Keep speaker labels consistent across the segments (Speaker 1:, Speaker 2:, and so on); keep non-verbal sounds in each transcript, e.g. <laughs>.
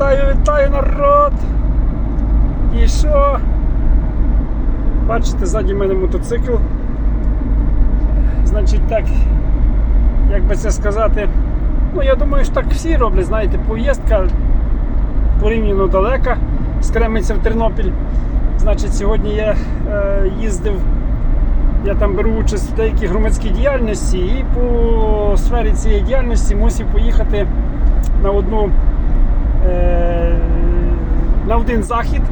Speaker 1: Вітаю, вітаю народ! І що? Бачите, ззаді мене мотоцикл. Значить так, як би це сказати, ну я думаю, що так всі роблять, знаєте, поїздка порівняно далека з Кременця в Тернопіль. Значить, сьогодні я е, їздив, я там беру участь в деякій громадській діяльності і по сфері цієї діяльності мусив поїхати на одну на один захід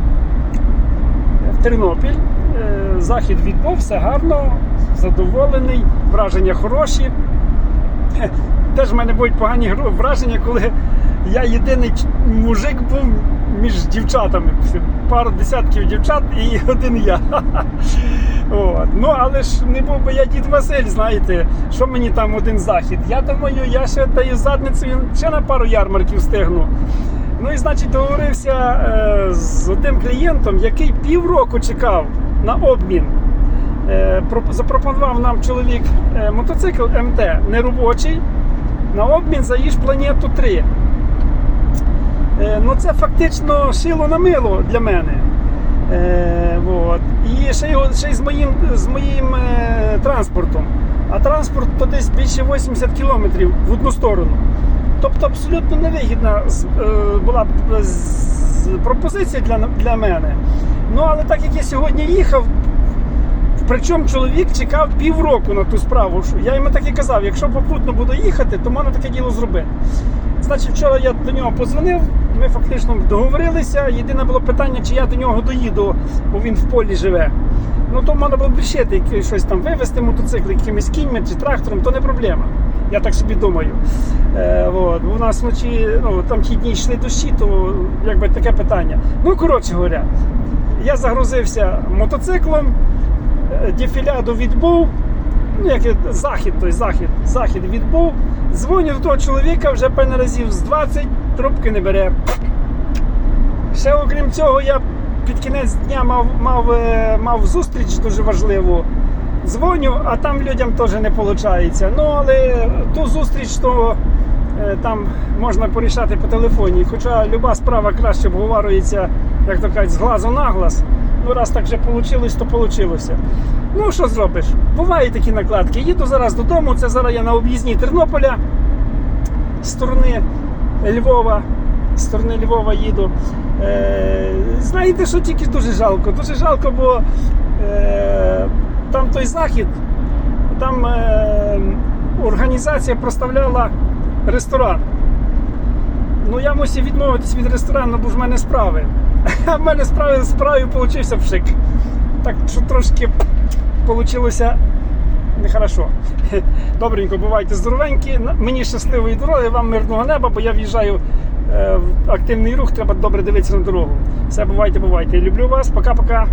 Speaker 1: в Тернопіль. Е, Захід відбув, все гарно, задоволений, враження хороші. Теж в мене будуть погані враження, коли я єдиний мужик був між дівчатами. Пару десятків дівчат і <laughs> один я. От. Ну, але ж не був би я дід Василь, знаєте, що мені там один захід. Я думаю, я ще даю задницею ще на пару ярмарків встигну. Ну і значить договорився е, з одним клієнтом, який півроку чекав на обмін. Е, про- запропонував нам чоловік е, мотоцикл МТ неробочий на обмін за їж планету 3. Е, ну це фактично шило на мило для мене. Е, вот. І ще, ще й з моїм, з моїм е, транспортом. А транспорт то десь більше 80 кілометрів в одну сторону. Тобто абсолютно невигідна е, була б пропозиція для, для мене. Ну, але так як я сьогодні їхав, Причому чоловік чекав півроку на ту справу. Я йому так і казав, якщо попутно буду їхати, то можна таке діло зробити. Значить, вчора я до нього подзвонив, ми фактично договорилися. Єдине було питання, чи я до нього доїду, бо він в полі живе. Ну то можна було б рішити щось там вивезти мотоцикл якимись кіньми чи трактором, то не проблема. Я так собі думаю. Е, от. У нас вночі ну, там ті дні йшли дощі, то якби таке питання. Ну, коротше говоря, я загрузився мотоциклом, е, дефіляду відбув. Ну, як захід, той захід, захід відбув. Дзвоню до того чоловіка вже певне разів з 20, трубки не бере. Ще окрім цього, я під кінець дня мав, мав, е, мав зустріч дуже важливу. Дзвоню, а там людям теж не виходить. Ну, але ту зустріч, то е, там можна порішати по телефоні. Хоча люба справа краще обговорюється, як то кажуть, з глазу на глаз. Ну, раз так вже вийшло, то вийшло. Ну, що зробиш? Бувають такі накладки. Їду зараз додому. Це зараз я на об'їзній Тернополя з сторони Львова. З сторони Львова їду. Е, знаєте, що тільки дуже жалко? Дуже жалко, бо е, там той захід, там е, організація проставляла ресторан. Ну, я мусив відмовитись від ресторану, бо ж в мене справи. А <laughs> в мене справи справи получився пшик. Так що трошки вийшло нехорошо. <laughs> Добренько, бувайте здоровенькі. Мені щасливої дороги, вам мирного неба, бо я в'їжджаю е, в активний рух, треба добре дивитися на дорогу. Все, бувайте, бувайте. Люблю вас, пока-пока.